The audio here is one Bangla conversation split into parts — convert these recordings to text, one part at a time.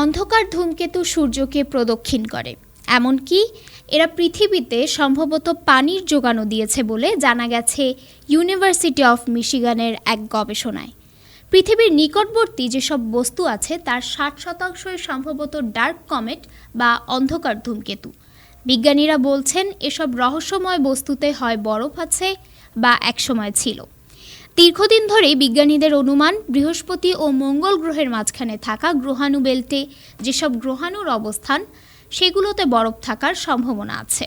অন্ধকার ধূমকেতু সূর্যকে প্রদক্ষিণ করে। এমনকি এরা পৃথিবীতে সম্ভবত পানির যোগানও দিয়েছে বলে জানা গেছে ইউনিভার্সিটি অফ মিশিগানের এক গবেষণায়। পৃথিবীর নিকটবর্তী যেসব বস্তু আছে তার ষাট শতাংশই সম্ভবত ডার্ক কমেট বা অন্ধকার ধূমকেতু। বিজ্ঞানীরা বলছেন, এসব রহস্যময় বস্তুতে হয় বরফ আছে বা একসময় ছিল। দীর্ঘদিন ধরেই বিজ্ঞানীদের অনুমান, বৃহস্পতি ও মঙ্গল গ্রহের মাঝখানে থাকা গ্রহাণু বেল্টে যেসব গ্রহাণুর অবস্থান, সেগুলোতে বরফ থাকার সম্ভাবনা আছে।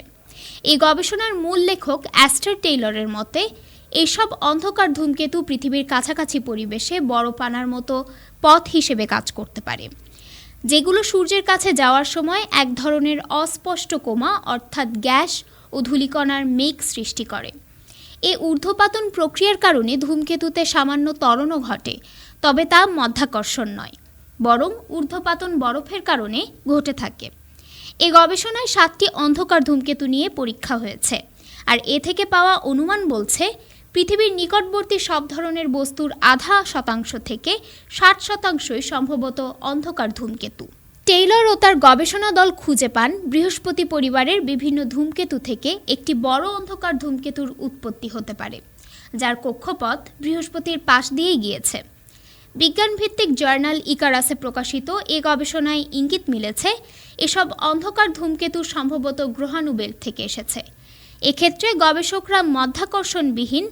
এই গবেষণার মূল লেখক অ্যাস্টার টেইলরের মতে এইসব অন্ধকার ধূমকেতু পৃথিবীর কাছাকাছি পরিবেশে বরফ আনার মতো পথ হিসেবে কাজ করতে পারে, যেগুলো সূর্যের কাছে যাওয়ার সময় এক ধরনের অস্পষ্ট কোমা অর্থাৎ গ্যাস ও ধূলিকণার মেঘ সৃষ্টি করে। এ ঊর্ধ্বপাতন প্রক্রিয়ার কারণে ধূমকেতুতে সামান্য ত্বরণও ঘটে, তবে তা মধ্যাকর্ষণ নয়, বরং ঊর্ধ্বপাতন বরফের কারণে ঘটে থাকে। এ গবেষণায় সাতটি অন্ধকার ধূমকেতু নিয়ে পরীক্ষা হয়েছে, আর এ থেকে পাওয়া অনুমান বলছে, পৃথিবীর নিকটবর্তী সব ধরনের বস্তুর আধা শতাংশ থেকে ষাট শতাংশই সম্ভবত অন্ধকার ধূমকেতু। টেইলর ও তার গবেষণা দল খুঁজে পান বৃহস্পতি পরিবারের বিভিন্ন ধূমকেতু থেকে একটি বড় অন্ধকার ধূমকেতুর উৎপত্তি হতে পারে, যার কক্ষপথ বৃহস্পতির পাশ দিয়েই গিয়েছে। বিজ্ঞানভিত্তিক জার্নাল ইকারাসে প্রকাশিত এ গবেষণায় ইঙ্গিত মিলেছে, এসব অন্ধকার ধূমকেতু সম্ভবত গ্রহাণু বেল্ট থেকে এসেছে। এক্ষেত্রে গবেষকরা মধ্যাকর্ষণবিহীন,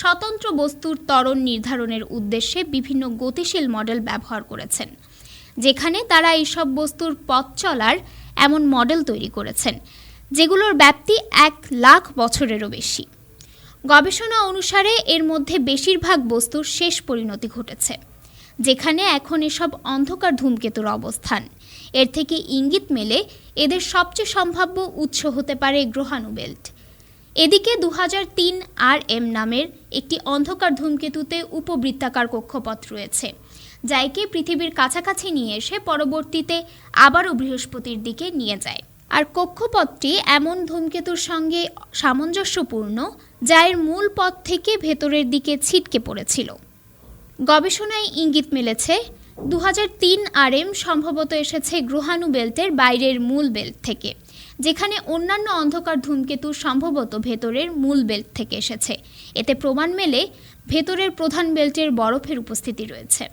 স্বতন্ত্র বস্তুর ত্বরণ নির্ধারণের উদ্দেশ্যে বিভিন্ন গতিশীল মডেল ব্যবহার করেছেন। যেখানে তারা এইসব বস্তুর পথ চলার এমন মডেল তৈরি করেছেন, যেগুলোর ব্যাপ্তি এক লাখ বছরেরও বেশি। গবেষণা অনুসারে এর মধ্যে বেশিরভাগ বস্তুর শেষ পরিণতি ঘটেছে, যেখানে এখন এসব অন্ধকার ধূমকেতুর অবস্থান। এর থেকে ইঙ্গিত মেলে এদের সবচেয়ে সম্ভাব্য উৎস হতে পারে গ্রহাণু বেল্ট। এদিকে দু আর এম নামের একটি অন্ধকার ধূমকেতুতে উপবৃত্তাকার কক্ষপথ রয়েছে একে পৃথিবীর কাছাকাছি নিয়ে এসে পরবর্তীতে আবারও বৃহস্পতির দিকে নিয়ে যায়। আর কক্ষপথটি এমন ধূমকেতুর সঙ্গে সামঞ্জস্যপূর্ণ যা এর মূল পথ থেকে ভেতরের দিকে ছিটকে পড়েছিল। গবেষণায় ইঙ্গিত মিলেছে দু হাজার তিন আরএম সম্ভবত এসেছে গ্রহাণু বেল্টের বাইরের মূল বেল্ট থেকে, যেখানে অন্যান্য অন্ধকার ধূমকেতু সম্ভবত ভেতরের মূল বেল্ট থেকে এসেছে। এতে প্রমাণ মেলে ভেতরের প্রধান বেল্টের বরফের উপস্থিতি রয়েছে।